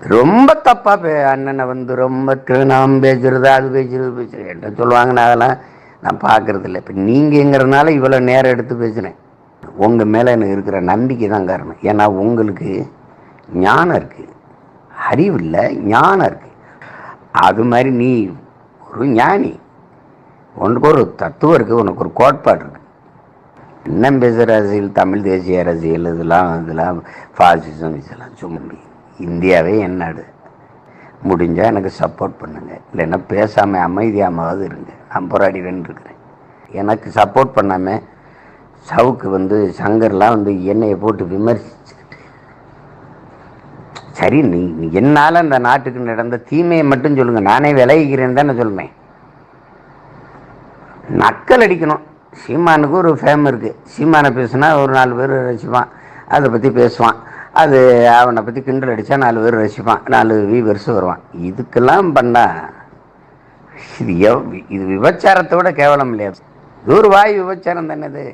ரொம்ப தப்பா பே அண்ணனை வந்து ரொம்ப நாம் பேசுறது அது பேசுறது பேசுறது. என்ன சொல்லுவாங்க நான் அதெல்லாம் நான் பார்க்கறது இல்லை இப்போ நீங்கங்கிறதுனால இவ்வளோ நேரம் எடுத்து பேசுகிறேன் உங்கள் மேலே எனக்கு இருக்கிற நம்பிக்கை தான் காரணம். ஏன்னா உங்களுக்கு ஞானம் இருக்குது அறிவு இல்லை ஞானம் இருக்குது அது மாதிரி நீ ஒரு ஞானி. உனக்கு ஒரு தத்துவம் இருக்குது உனக்கு ஒரு கோட்பாடு இருக்குது என்ன பேசுகிற அரசியல் தமிழ் தேசிய அரசியல் இதெல்லாம் இதெல்லாம் ஃபாசிசம் இதெல்லாம் சும்மா இந்தியாவே என் நாடு. முடிஞ்சால் எனக்கு சப்போர்ட் பண்ணுங்க. இல்லைன்னா பேசாமல் அமைதியாமாவது இருங்க. நான் போராடிவேன்னு இருக்கிறேன் எனக்கு சப்போர்ட் பண்ணாமல் சவுக்கு வந்து சங்கர்லாம் வந்து என்னையை போட்டு விமர்சிச்சுக்கிட்டு. சரி நீ என்னால் அந்த நாட்டுக்கு நடந்த தீமையை மட்டும் சொல்லுங்கள் நானே விலகிக்கிறேன்னு தானே சொல்லுவேன் நக்கல் அடிக்கணும். சீமானுக்கு ஒரு ஃபேம் இருக்குது சீமானை பேசுனா ஒரு நாலு பேர் ரசிப்பான். அதை பற்றி பேசுவான். அது அவனை பற்றி கிண்டல் அடித்தா நாலு பேர் ரசிப்பான் நாலு வியூவர்ஸ் வருவான். இதுக்கெல்லாம் பண்ணால் இது எவ் இது விபச்சாரத்தோட கேவலம் இல்லையா? இது ஒரு வாய் விபச்சாரம் தானே இது.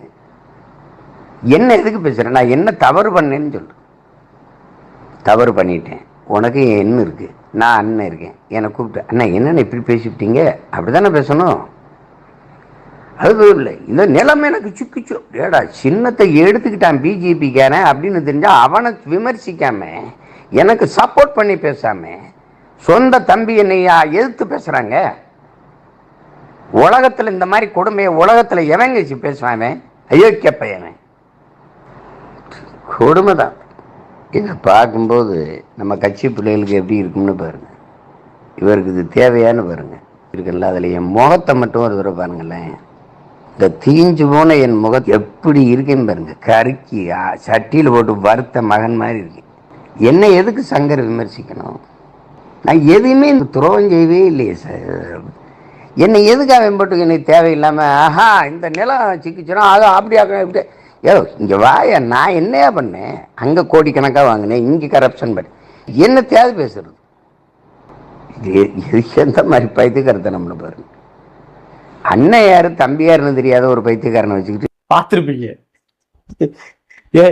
என்ன எதுக்கு பேசுகிறேன் நான் என்ன தவறு பண்ணேன்னு சொல்லு. தவறு பண்ணிட்டேன். உனக்கு என்ன இருக்கு. நான் அண்ணன் இருக்கேன். என்னை கூப்பிட்டு அண்ணா என்னென்ன இப்படி பேசிவிட்டீங்க? அப்படி தானே பேசணும். அது இல்லை. இந்த நிலைமை எனக்கு சுக்கிச்சு ஏடா சின்னத்தை எடுத்துக்கிட்டான் பிஜேபிக்காரன் அப்படின்னு தெரிஞ்சால் அவனை விமர்சிக்காம எனக்கு சப்போர்ட் பண்ணி பேசாம சொந்த தம்பி என்னையா எதிர்த்து பேசுகிறாங்க உலகத்தில் இந்த மாதிரி கொடுமையை உலகத்தில் எவங்க பேசுவான் அயோக்கிய பையன். கொடுமை தான் இதை பார்க்கும்போது நம்ம கட்சி பிள்ளைகளுக்கு எப்படி இருக்கும்னு பாருங்கள் இவருக்கு இது தேவையான்னு பாருங்க. இருக்குல்ல அதில் என் முகத்தை மட்டும் ஒரு தடவை பாருங்களேன். இந்த தீஞ்சு போன என் முகம் எப்படி இருக்குன்னு பாருங்க. கருக்கி சட்டியில் போட்டு வறுத்த மகன் மாதிரி இருக்கு. என்னை எதுக்கு சங்கர் விமர்சிக்கணும்? நான் எதுவுமே இந்த துரோகம் செய்யவே இல்லையே சார். என்னை எதுக்கு அவன் போட்டு என்னை தேவையில்லாமல் ஆஹா இந்த நிலம் சிக்கிச்சுனா அது அப்படி ஆக்க இப்படி. ஏ இங்கே வாய நான் என்னையா பண்ணேன்? அங்கே கோடிக்கணக்காக வாங்கினேன் இங்கே கரப்ஷன் பண்ணேன். என்ன தேவை பேசுறது. இது எந்த மாதிரி பைத்தியக்காரத்தனம்னு பாருங்க. அண்ணன் யாரு தம்பி யாருன்னு தெரியாத ஒரு பைத்தியக்காரனை வச்சுக்கிட்டு. பார்த்துருப்பீங்க. ஏ